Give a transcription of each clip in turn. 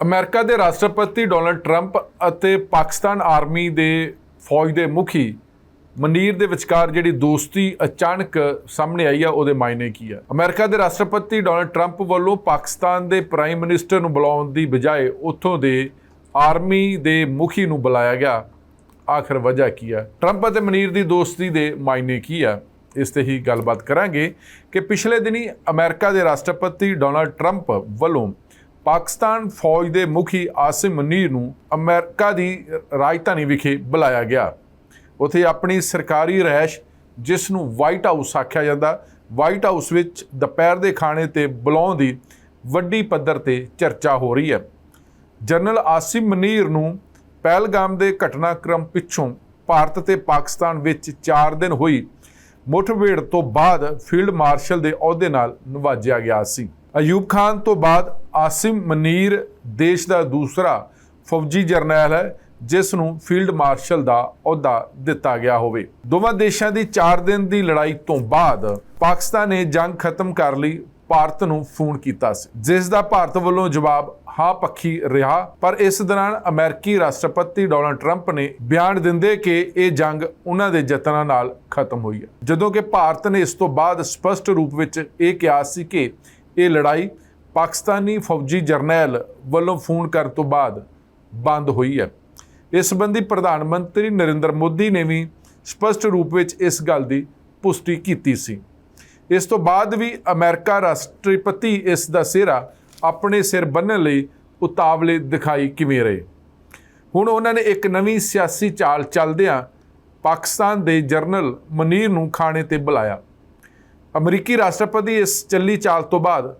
America ਦੇ ਰਾਸ਼ਟਰਪਤੀ Donald Trump ਅਤੇ ਪਾਕਿਸਤਾਨ ਆਰਮੀ ਦੇ ਫੌਜ ਦੇ ਮੁਖੀ ਮਨੀਰ ਦੇ ਵਿਚਕਾਰ ਜਿਹੜੀ ਦੋਸਤੀ ਅਚਾਨਕ ਸਾਹਮਣੇ ਆਈ ਆ, ਉਹਦੇ ਮਾਇਨੇ ਕੀ ਆ? ਅਮਰੀਕਾ ਦੇ ਰਾਸ਼ਟਰਪਤੀ ਡੋਨਲਡ ਟਰੰਪ ਵੱਲੋਂ ਪਾਕਿਸਤਾਨ ਦੇ ਪ੍ਰਾਈਮ ਮਿਨਿਸਟਰ ਨੂੰ ਬੁਲਾਉਣ ਦੀ ਬਜਾਏ ਉੱਥੋਂ ਦੇ ਆਰਮੀ ਦੇ ਮੁਖੀ ਨੂੰ ਬੁਲਾਇਆ ਗਿਆ। ਆਖਰ ਵਜ੍ਹਾ ਕੀ ਆ? ਟਰੰਪ ਅਤੇ ਮਨੀਰ ਦੀ ਦੋਸਤੀ ਦੇ ਮਾਇਨੇ ਕੀ ਆ? ਇਸ ਤੇ ਹੀ ਗੱਲਬਾਤ ਕਰਾਂਗੇ ਕਿ ਪਿਛਲੇ ਦਿਨੀ ਅਮਰੀਕਾ ਦੇ ਰਾਸ਼ਟਰਪਤੀ ਡੋਨਲਡ ਟਰੰਪ ਵੱਲੋਂ ਪਾਕਿਸਤਾਨ ਫੌਜ ਦੇ ਮੁਖੀ ਆਸਿਮ ਮਨੀਰ ਨੂੰ ਅਮਰੀਕਾ ਦੀ ਰਾਜਧਾਨੀ ਵਿਖੇ ਬੁਲਾਇਆ ਗਿਆ। ਉਥੇ ਆਪਣੀ ਸਰਕਾਰੀ ਰਹਿਸ਼ ਜਿਸ ਨੂੰ ਵਾਈਟ ਹਾਊਸ ਆਖਿਆ ਜਾਂਦਾ, ਵਾਈਟ ਹਾਊਸ ਵਿੱਚ ਦੁਪਹਿਰ ਦੇ ਖਾਣੇ ਤੇ ਬੁਲਾਉਣ ਦੀ ਵੱਡੀ ਪੱਧਰ ਤੇ ਚਰਚਾ ਹੋ ਰਹੀ ਹੈ। ਜਨਰਲ ਆਸਿਮ ਮਨੀਰ ਨੂੰ ਪਹਿਲਗਾਮ ਦੇ ਘਟਨਾਕ੍ਰਮ ਪਿੱਛੋਂ ਭਾਰਤ ਤੇ ਪਾਕਿਸਤਾਨ ਵਿੱਚ 4 ਦਿਨ ਹੋਈ। ਮੁੱਠਭੇੜ ਤੋਂ ਬਾਅਦ ਫੀਲਡ ਮਾਰਸ਼ਲ ਦੇ ਅਹੁਦੇ ਨਾਲ ਨਵਾਜਿਆ ਗਿਆ ਸੀ। ਅਯੂਬ ਖਾਨ ਤੋਂ ਬਾਅਦ ਆਸਿਮ ਮਨੀਰ ਦੇਸ਼ ਦਾ ਦੂਸਰਾ ਫੌਜੀ ਜਰਨੈਲ ਹੈ, ਜਿਸ ਨੂੰ ਫੀਲਡ ਮਾਰਸ਼ਲ ਦਾ ਅਹੁਦਾ ਦਿੱਤਾ ਗਿਆ ਹੋਵੇ। ਦੋਵਾਂ ਦੇਸ਼ਾਂ ਦੀ 4 ਦਿਨ ਦੀ ਲੜਾਈ ਤੋਂ ਬਾਅਦ ਪਾਕਿਸਤਾਨ ਨੇ ਜੰਗ ਖਤਮ ਕਰ ਲਈ, ਭਾਰਤ ਨੂੰ ਫੋਨ ਕੀਤਾ ਸੀ। ਜਿਸ ਦਾ ਭਾਰਤ ਵੱਲੋਂ ਜਵਾਬ ਹਾਂ ਪੱਖੀ ਰਿਹਾ, ਪਰ ਇਸ ਦੌਰਾਨ ਅਮਰੀਕੀ ਰਾਸ਼ਟਰਪਤੀ ਡੋਨਲਡ ਟਰੰਪ ਨੇ ਬਿਆਨ ਦਿੰਦੇ ਕਿ ਇਹ ਜੰਗ ਉਹਨਾਂ ਦੇ ਯਤਨਾਂ ਨਾਲ ਖਤਮ ਹੋਈ ਹੈ। ਜਦੋਂ ਕਿ ਭਾਰਤ ਨੇ ਇਸ ਤੋਂ ਬਾਅਦ ਸਪਸ਼ਟ ਰੂਪ ਵਿੱਚ ਇਹ ਕਿਹਾ ਸੀ ਕਿ ਇਹ ਲੜਾਈ ਪਾਕਿਸਤਾਨੀ ਫੌਜੀ ਜਰਨੈਲ ਵੱਲੋਂ ਫੋਨ ਕਰਨ ਤੋਂ ਬਾਅਦ ਬੰਦ ਹੋਈ ਹੈ। ਇਸ ਸੰਬੰਧੀ ਪ੍ਰਧਾਨ ਮੰਤਰੀ ਨਰਿੰਦਰ ਮੋਦੀ ਨੇ ਵੀ ਸਪਸ਼ਟ ਰੂਪ ਵਿੱਚ ਇਸ ਗੱਲ ਦੀ ਪੁਸ਼ਟੀ ਕੀਤੀ ਸੀ। ਇਸ ਤੋਂ ਬਾਅਦ ਵੀ ਅਮਰੀਕਾ ਰਾਸ਼ਟਰਪਤੀ ਇਸ ਦਾ ਸਿਹਰਾ ਆਪਣੇ ਸਿਰ ਬੰਨ੍ਹਣ ਲਈ ਉਤਾਵਲੇ ਦਿਖਾਈ ਕਿਵੇਂ ਰਹੇ। ਹੁਣ ਉਹਨਾਂ ਨੇ ਇੱਕ ਨਵੀਂ ਸਿਆਸੀ ਚਾਲ ਚੱਲਦਿਆਂ ਪਾਕਿਸਤਾਨ ਦੇ ਜਰਨਲ ਮਨੀਰ ਨੂੰ ਖਾਣੇ ਤੇ ਬੁਲਾਇਆ। ਅਮਰੀਕੀ ਰਾਸ਼ਟਰਪਤੀ ਇਸ ਚੱਲੀ ਚਾਲ ਤੋਂ ਬਾਅਦ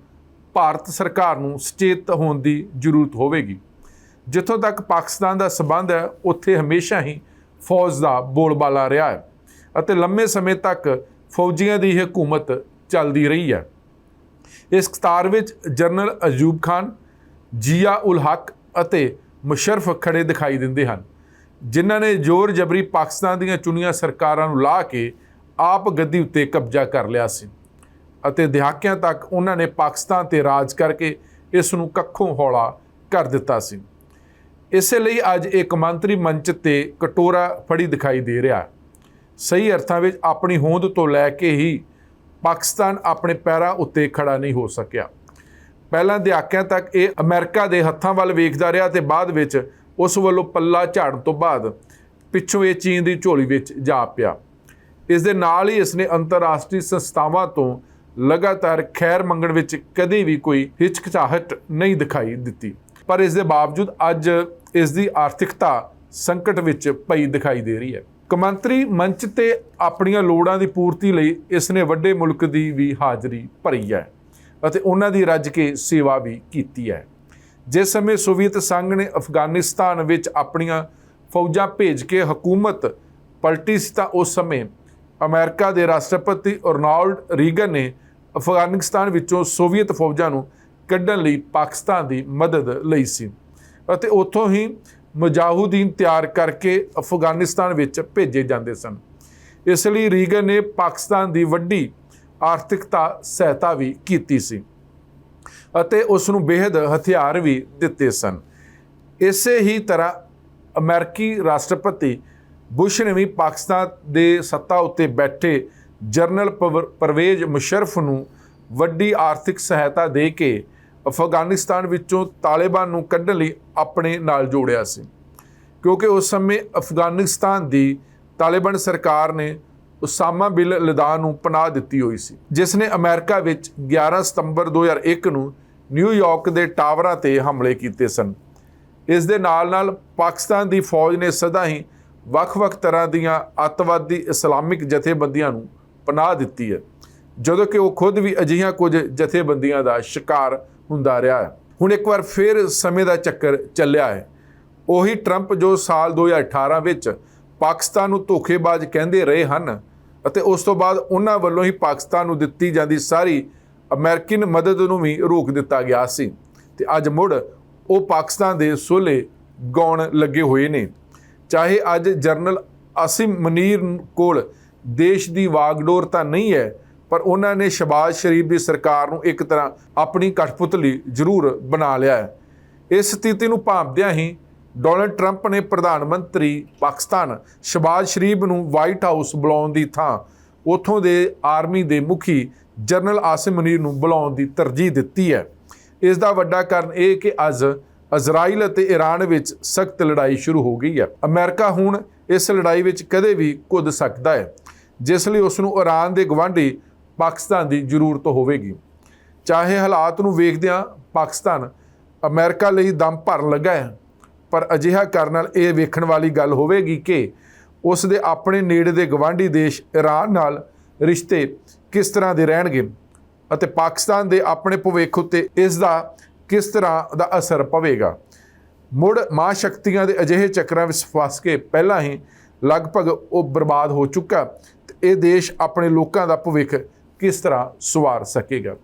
ਭਾਰਤ ਸਰਕਾਰ ਨੂੰ ਸੁਚੇਤ ਹੋਣ ਦੀ ਜ਼ਰੂਰਤ ਹੋਵੇਗੀ। ਜਿੱਥੋਂ ਤੱਕ ਪਾਕਿਸਤਾਨ ਦਾ ਸਬੰਧ ਹੈ, ਉੱਥੇ ਹਮੇਸ਼ਾ ਹੀ ਫੌਜ ਦਾ ਬੋਲਬਾਲਾ ਰਿਹਾ ਹੈ ਅਤੇ ਲੰਮੇ ਸਮੇਂ ਤੱਕ ਫੌਜੀਆਂ ਦੀ ਹਕੂਮਤ ਚੱਲਦੀ ਰਹੀ ਹੈ। ਇਸ ਕਤਾਰ ਵਿੱਚ ਜਨਰਲ ਅਜ਼ੂਬ ਖਾਨ, ਜੀਆ ਉਲ ਹਕ ਅਤੇ ਮੁਸ਼ਰਫ ਖੜੇ ਦਿਖਾਈ ਦਿੰਦੇ ਹਨ, ਜਿਨ੍ਹਾਂ ਨੇ ਜ਼ੋਰ ਜਬਰੀ ਪਾਕਿਸਤਾਨ ਦੀਆਂ ਚੁਣੀਆਂ ਸਰਕਾਰਾਂ ਨੂੰ ਲਾ ਕੇ ਆਪ ਗੱਦੀ ਉੱਤੇ ਕਬਜ਼ਾ ਕਰ ਲਿਆ ਸੀ ਅਤੇ ਦਹਾਕਿਆਂ ਤੱਕ ਉਹਨਾਂ ਨੇ ਪਾਕਿਸਤਾਨ ਤੇ ਰਾਜ ਕਰਕੇ ਇਸ ਨੂੰ ਕੱਖੋਂ ਹੌਲਾ ਕਰ ਦਿੱਤਾ ਸੀ। ਇਸੇ ਲਈ ਅੱਜ ਇੱਕ ਮੰਤਰੀ ਮੰਚ ਤੇ ਕਟੋਰਾ ਫੜੀ ਦਿਖਾਈ ਦੇ ਰਿਹਾ। ਸਹੀ ਅਰਥਾਂ ਵਿੱਚ ਆਪਣੀ ਹੋਂਦ ਤੋਂ ਲੈ ਕੇ ਹੀ ਪਾਕਿਸਤਾਨ ਆਪਣੇ ਪੈਰਾਂ ਉੱਤੇ ਖੜਾ ਨਹੀਂ ਹੋ ਸਕਿਆ। ਪਹਿਲਾਂ ਦਹਾਕਿਆਂ ਤੱਕ ਇਹ ਅਮਰੀਕਾ ਦੇ ਹੱਥਾਂ ਵੱਲ ਵੇਖਦਾ ਰਿਹਾ ਤੇ ਬਾਅਦ ਵਿੱਚ ਉਸ ਵੱਲੋਂ ਪੱਲਾ ਝਾੜਨ ਤੋਂ ਬਾਅਦ ਪਿੱਛੋਂ ਇਹ ਚੀਨ ਦੀ ਝੋਲੀ ਵਿੱਚ ਜਾ ਪਿਆ। ਇਸ ਦੇ ਨਾਲ ਹੀ ਇਸਨੇ ਅੰਤਰਰਾਸ਼ਟਰੀ ਸੰਸਥਾਵਾਂ ਤੋਂ ਲਗਾਤਾਰ ਖੈਰ ਮੰਗਣ ਵਿੱਚ ਕਦੇ ਵੀ ਕੋਈ ਹਿਚਕਚਾਹਟ ਨਹੀਂ ਦਿਖਾਈ ਦਿੱਤੀ। ਪਰ ਇਸ ਦੇ ਬਾਵਜੂਦ ਅੱਜ ਇਸ ਦੀ ਆਰਥਿਕਤਾ ਸੰਕਟ ਵਿੱਚ ਪਈ ਦਿਖਾਈ ਦੇ ਰਹੀ ਹੈ। ਕਮੰਤਰੀ ਮੰਚ ਤੇ ਆਪਣੀਆਂ ਲੋੜਾਂ ਦੀ ਪੂਰਤੀ ਲਈ ਇਸ ਨੇ ਵੱਡੇ ਮੁਲਕ ਦੀ ਵੀ ਹਾਜ਼ਰੀ ਭਰੀ ਹੈ ਅਤੇ ਉਹਨਾਂ ਦੀ ਰੱਜ ਕੇ ਸੇਵਾ ਵੀ ਕੀਤੀ ਹੈ। ਜਿਸ ਸਮੇਂ ਸੋਵੀਅਤ ਸੰਘ ਨੇ ਅਫਗਾਨਿਸਤਾਨ ਵਿੱਚ ਆਪਣੀਆਂ ਫੌਜਾਂ ਭੇਜ ਕੇ ਹਕੂਮਤ ਪਲਟੀ ਸੀ ਤਾਂ ਉਸ ਸਮੇਂ ਅਮਰੀਕਾ ਦੇ ਰਾਸ਼ਟਰਪਤੀ ਰੋਨਾਲਡ ਰੀਗਨ ਨੇ ਅਫਗਾਨਿਸਤਾਨ ਵਿੱਚੋਂ ਸੋਵੀਅਤ ਫੌਜਾਂ ਨੂੰ ਕੱਢਣ ਲਈ ਪਾਕਿਸਤਾਨ ਦੀ ਮਦਦ ਲਈ ਸੀ। ਅਤੇ ਉੱਥੋਂ ਹੀ ਮੁਜਾਹਿਦੀਨ ਤਿਆਰ ਕਰਕੇ ਅਫਗਾਨਿਸਤਾਨ ਵਿੱਚ ਭੇਜੇ ਜਾਂਦੇ ਸਨ। ਇਸ ਲਈ ਰੀਗਨ ਨੇ ਪਾਕਿਸਤਾਨ ਦੀ ਵੱਡੀ ਆਰਥਿਕਤਾ ਸਹਾਇਤਾ ਵੀ ਕੀਤੀ ਸੀ ਅਤੇ ਉਸ ਨੂੰ ਬੇਹਦ ਹਥਿਆਰ ਵੀ ਦਿੱਤੇ ਸਨ। ਇਸੇ ਹੀ ਤਰ੍ਹਾਂ ਅਮਰੀਕੀ ਰਾਸ਼ਟਰਪਤੀ ਬੁਸ਼ ਨੇ ਵੀ ਪਾਕਿਸਤਾਨ ਦੇ ਸੱਤਾ ਉੱਤੇ ਬੈਠੇ ਜਨਰਲ ਪਵਰ- ਪਰਵੇਜ਼ ਮੁਸ਼ਰਫ ਨੂੰ ਵੱਡੀ ਆਰਥਿਕ ਸਹਾਇਤਾ ਦੇ ਕੇ ਅਫਗਾਨਿਸਤਾਨ ਵਿੱਚੋਂ ਤਾਲਿਬਾਨ ਨੂੰ ਕੱਢਣ ਲਈ ਆਪਣੇ ਨਾਲ ਜੋੜਿਆ ਸੀ। ਕਿਉਂਕਿ ਉਸ ਸਮੇਂ ਅਫਗਾਨਿਸਤਾਨ ਦੀ ਤਾਲਿਬਾਨ ਸਰਕਾਰ ਨੇ ਉਸਾਮਾ ਬਿਨ ਲਦਾਨ ਨੂੰ ਪਨਾਹ ਦਿੱਤੀ ਹੋਈ ਸੀ, ਜਿਸ ਨੇ ਅਮਰੀਕਾ ਵਿੱਚ 11 ਸਤੰਬਰ 2001 ਨੂੰ ਨਿਊਯਾਰਕ ਦੇ ਟਾਵਰਾਂ ਤੇ ਹਮਲੇ ਕੀਤੇ ਸਨ। ਇਸ ਦੇ ਨਾਲ-ਨਾਲ ਪਾਕਿਸਤਾਨ ਦੀ ਫੌਜ ਨੇ ਸਦਾ ਹੀ ਵੱਖ-ਵੱਖ ਤਰ੍ਹਾਂ ਦੀਆਂ ਅੱਤਵਾਦੀ ਇਸਲਾਮਿਕ ਜਥੇਬੰਦੀਆਂ ਨੂੰ ਪਨਾਹ ਦਿੱਤੀ ਹੈ, ਜਦੋਂ ਕਿ ਉਹ ਖੁਦ ਵੀ ਅਜਿਹੀਆਂ ਕੁਝ ਜਥੇਬੰਦੀਆਂ ਦਾ ਸ਼ਿਕਾਰ ਹੁੰਦਾ ਰਿਹਾ ਹੈ। ਹੁਣ ਇੱਕ ਵਾਰ ਫਿਰ ਸਮੇਂ ਦਾ ਚੱਕਰ ਚੱਲਿਆ ਹੈ। ਉਹੀ ਟਰੰਪ ਜੋ ਸਾਲ 2018 ਵਿੱਚ ਪਾਕਿਸਤਾਨ ਨੂੰ ਧੋਖੇਬਾਜ਼ ਕਹਿੰਦੇ ਰਹੇ ਹਨ ਅਤੇ ਉਸ ਤੋਂ ਬਾਅਦ ਉਹਨਾਂ ਵੱਲੋਂ ਹੀ ਪਾਕਿਸਤਾਨ ਨੂੰ ਦਿੱਤੀ ਜਾਂਦੀ ਸਾਰੀ ਅਮਰੀਕਨ ਮਦਦ ਨੂੰ ਵੀ ਰੋਕ ਦਿੱਤਾ ਗਿਆ ਸੀ। ਤੇ ਅੱਜ ਮੁੜ ਉਹ ਪਾਕਿਸਤਾਨ ਦੇ ਸੋਲੇ ਗਾਉਣ ਲੱਗੇ ਹੋਏ ਨੇ। ਚਾਹੇ ਅੱਜ ਜਰਨਲ ਆਸਿਮ ਮਨੀਰ ਕੋਲ ਦੇਸ਼ ਦੀ ਵਾਗਡੋਰ ਤਾਂ ਨਹੀਂ ਹੈ, ਪਰ ਉਹਨਾਂ ਨੇ ਸ਼ਬਾਜ਼ ਸ਼ਰੀਫ ਦੀ ਸਰਕਾਰ ਨੂੰ ਇੱਕ ਤਰ੍ਹਾਂ ਆਪਣੀ ਕਠਪੁਤਲੀ ਜ਼ਰੂਰ ਬਣਾ ਲਿਆ ਹੈ। ਇਸ ਸਥਿਤੀ ਨੂੰ ਭਾਂਪਦਿਆਂ ਹੀ ਡੋਨਲਡ ਟਰੰਪ ਨੇ ਪ੍ਰਧਾਨ ਮੰਤਰੀ ਪਾਕਿਸਤਾਨ ਸ਼ਬਾਜ਼ ਸ਼ਰੀਫ ਨੂੰ ਵਾਈਟ ਹਾਊਸ ਬੁਲਾਉਣ ਦੀ ਥਾਂ, ਉਥੋਂ ਦੇ ਆਰਮੀ ਦੇ ਮੁਖੀ ਜਨਰਲ ਆਸਿਮ ਮਨੀਰ ਨੂੰ ਬੁਲਾਉਣ ਦੀ ਤਰਜੀਹ ਦਿੱਤੀ ਹੈ। ਇਸ ਦਾ ਵੱਡਾ ਕਾਰਨ ਇਹ ਕਿ ਅੱਜ ਇਜ਼ਰਾਈਲ ਅਤੇ ਈਰਾਨ ਵਿੱਚ ਸਖਤ ਲੜਾਈ ਸ਼ੁਰੂ ਹੋ ਗਈ ਹੈ। ਅਮਰੀਕਾ ਹੁਣ ਇਸ ਲੜਾਈ ਵਿੱਚ ਕਦੇ ਵੀ ਕੁੱਦ ਸਕਦਾ ਹੈ, ਜਿਸ ਲਈ ਉਸ ਨੂੰ ਈਰਾਨ ਦੇ ਗਵਾਂਢੀ ਪਾਕਿਸਤਾਨ ਦੀ ਜ਼ਰੂਰਤ ਹੋਵੇਗੀ। ਚਾਹੇ ਹਾਲਾਤ ਨੂੰ ਵੇਖਦਿਆਂ ਪਾਕਿਸਤਾਨ ਅਮਰੀਕਾ ਲਈ ਦਮ ਭਰਨ ਲੱਗਾ ਹੈ, ਪਰ ਅਜਿਹਾ ਕਰਨ ਨਾਲ ਇਹ ਵੇਖਣ ਵਾਲੀ ਗੱਲ ਹੋਵੇਗੀ ਕਿ ਉਸ ਦੇ ਆਪਣੇ ਨੇੜੇ ਦੇ ਗਵਾਂਢੀ ਦੇਸ਼ ਈਰਾਨ ਨਾਲ ਰਿਸ਼ਤੇ ਕਿਸ ਤਰ੍ਹਾਂ ਦੇ ਰਹਿਣਗੇ ਅਤੇ ਪਾਕਿਸਤਾਨ ਦੇ ਆਪਣੇ ਭਵਿੱਖ ਉੱਤੇ ਇਸ ਦਾ ਕਿਸ ਤਰ੍ਹਾਂ ਦਾ ਅਸਰ ਪਵੇਗਾ? ਮੁੜ ਮਾਂ ਸ਼ਕਤੀਆਂ ਦੇ ਅਜਿਹੇ ਚੱਕਰਾਂ ਵਿੱਚ ਫਸ ਕੇ ਪਹਿਲਾਂ ਹੀ ਲਗਭਗ ਉਹ ਬਰਬਾਦ ਹੋ ਚੁੱਕਾ ਤੇ ਇਹ ਦੇਸ਼ ਆਪਣੇ ਲੋਕਾਂ ਦਾ ਭਵਿੱਖ ਕਿਸ ਤਰ੍ਹਾਂ ਸਵਾਰ ਸਕੇਗਾ?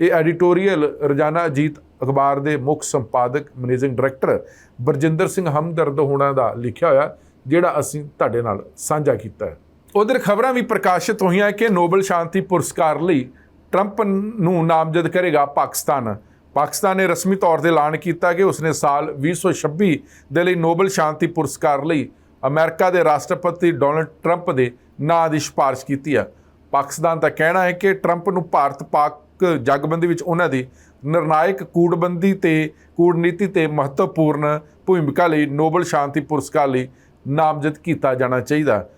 ਇਹ ਐਡੀਟੋਰੀਅਲ ਰੋਜ਼ਾਨਾ ਅਜੀਤ ਅਖਬਾਰ ਦੇ ਮੁੱਖ ਸੰਪਾਦਕ, ਮੈਨੇਜਿੰਗ ਡਾਇਰੈਕਟਰ ਬਰਜਿੰਦਰ ਸਿੰਘ ਹਮਦਰਦ ਹੋਣਾ ਦਾ ਲਿਖਿਆ ਹੋਇਆ, ਜਿਹੜਾ ਅਸੀਂ ਤੁਹਾਡੇ ਨਾਲ ਸਾਂਝਾ ਕੀਤਾ ਹੈ। ਉਧਰ ਖਬਰਾਂ ਵੀ ਪ੍ਰਕਾਸ਼ਿਤ ਹੋਈਆਂ ਕਿ ਨੋਬਲ ਸ਼ਾਂਤੀ ਪੁਰਸਕਾਰ ਲਈ ਟਰੰਪ ਨੂੰ ਨਾਮਜ਼ਦ ਕਰੇਗਾ ਪਾਕਿਸਤਾਨ। ਪਾਕਿਸਤਾਨ ਨੇ ਰਸਮੀ ਤੌਰ ਤੇ ਐਲਾਨ ਕੀਤਾ ਕਿ ਉਸਨੇ ਸਾਲ 2026 ਦੇ ਲਈ ਨੋਬਲ ਸ਼ਾਂਤੀ ਪੁਰਸਕਾਰ ਲਈ ਅਮਰੀਕਾ ਦੇ ਰਾਸ਼ਟਰਪਤੀ ਡੋਨਲਡ ਟਰੰਪ ਦੇ ਨਾਂ ਦੀ ਸਿਫਾਰਿਸ਼ ਕੀਤੀ ਹੈ। ਪਾਕਿਸਤਾਨ ਦਾ ਕਹਿਣਾ ਹੈ ਕਿ ਟਰੰਪ ਨੂੰ ਭਾਰਤ ਪਾਕ ਜਗਬੰਦੀ ਵਿੱਚ ਉਹਨਾਂ ਦੀ ਨਿਰਣਾਇਕ ਕੂੜਬੰਦੀ ਤੇ ਕੂੜਨੀਤੀ ਤੇ ਮਹੱਤਵਪੂਰਨ ਭੂਮਿਕਾ ਲਈ ਨੋਬਲ ਸ਼ਾਂਤੀ ਪੁਰਸਕਾਰ ਲਈ ਨਾਮਜ਼ਦ ਕੀਤਾ ਜਾਣਾ ਚਾਹੀਦਾ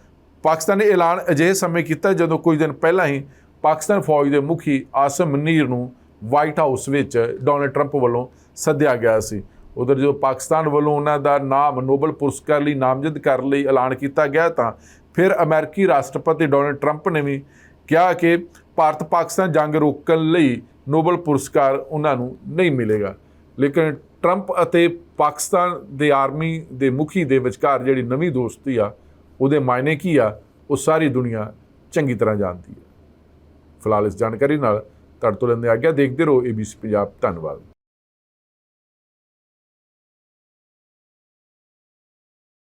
ਪਾਕਿਸਤਾਨ ਨੇ ਐਲਾਨ ਅਜਿਹੇ ਸਮੇਂ ਕੀਤਾ ਜਦੋਂ ਕੁਝ ਦਿਨ ਪਹਿਲਾਂ ਹੀ ਪਾਕਿਸਤਾਨ ਫੌਜ ਦੇ ਮੁਖੀ ਆਸਮ ਮਨੀਰ ਨੂੰ ਵਾਈਟ ਹਾਊਸ ਵਿੱਚ ਡੋਨਲਡ ਟਰੰਪ ਵੱਲੋਂ ਸੱਦਿਆ ਗਿਆ ਸੀ। ਉਧਰ ਜਦੋਂ ਪਾਕਿਸਤਾਨ ਵੱਲੋਂ ਉਹਨਾਂ ਦਾ ਨਾਮ ਨੋਬਲ ਪੁਰਸਕਾਰ ਲਈ ਨਾਮਜ਼ਦ ਕਰਨ ਲਈ ਐਲਾਨ ਕੀਤਾ ਗਿਆ ਤਾਂ ਫਿਰ ਅਮਰੀਕੀ ਰਾਸ਼ਟਰਪਤੀ ਡੋਨਲਡ ਟਰੰਪ ਨੇ ਵੀ ਕਿਹਾ ਕਿ ਭਾਰਤ ਪਾਕਿਸਤਾਨ ਜੰਗ ਰੋਕਣ ਲਈ ਨੋਬਲ ਪੁਰਸਕਾਰ ਉਹਨਾਂ ਨੂੰ ਨਹੀਂ ਮਿਲੇਗਾ। ਲੇਕਿਨ ਟਰੰਪ ਅਤੇ ਪਾਕਿਸਤਾਨ ਦੇ ਆਰਮੀ ਦੇ ਮੁਖੀ ਦੇ ਵਿਚਕਾਰ ਜਿਹੜੀ ਨਵੀਂ ਦੋਸਤੀ ਆ, ਉਹਦੇ ਮਾਇਨੇ ਕੀ ਆ, ਉਹ ਸਾਰੀ ਦੁਨੀਆ ਚੰਗੀ ਤਰ੍ਹਾਂ ਜਾਣਦੀ ਹੈ ਫਿਲਹਾਲ ਇਸ ਜਾਣਕਾਰੀ ਨਾਲ ਤੁਹਾਡੇ ਤੋਂ ਲੈਂਦੇ ਆ ਗਿਆ। ਦੇਖਦੇ ਰਹੋ ABC ਪੰਜਾਬ। ਧੰਨਵਾਦ।